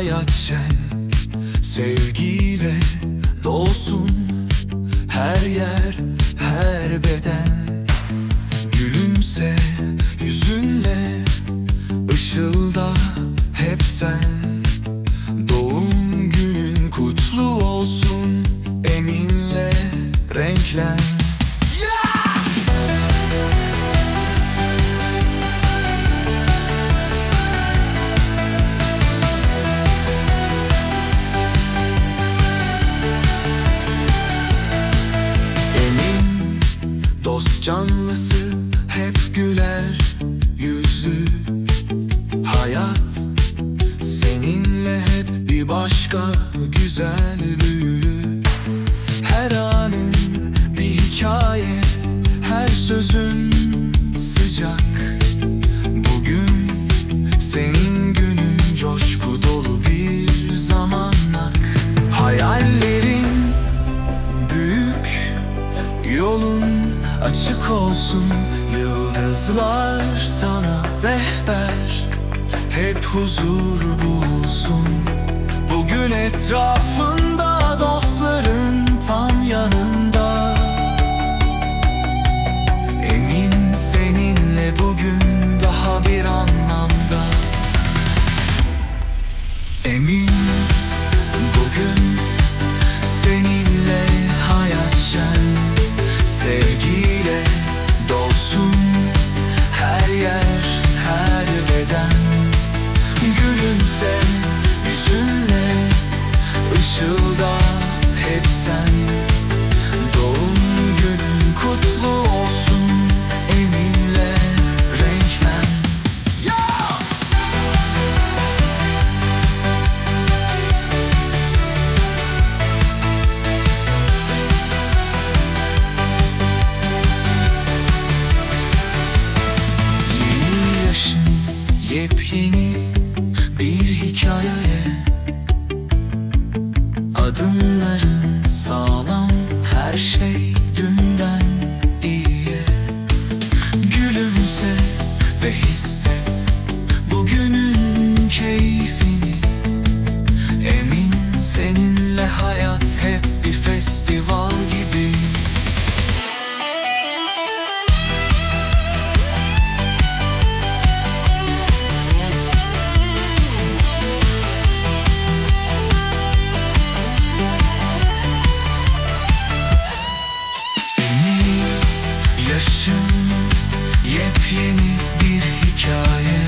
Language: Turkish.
hayat şen Sevgiyle dolsun her yer her beden. Gülümse yüzünle ışılda hep sen. Doğum günün kutlu olsun eminle renklen canlısı hep güler yüzlü. Hayat seninle hep bir başka güzel açık olsun. Yıldızlar sana rehber. Hep huzur bulsun. Bugün etrafında yepyeni bir hikaye. yeni bir hikaye.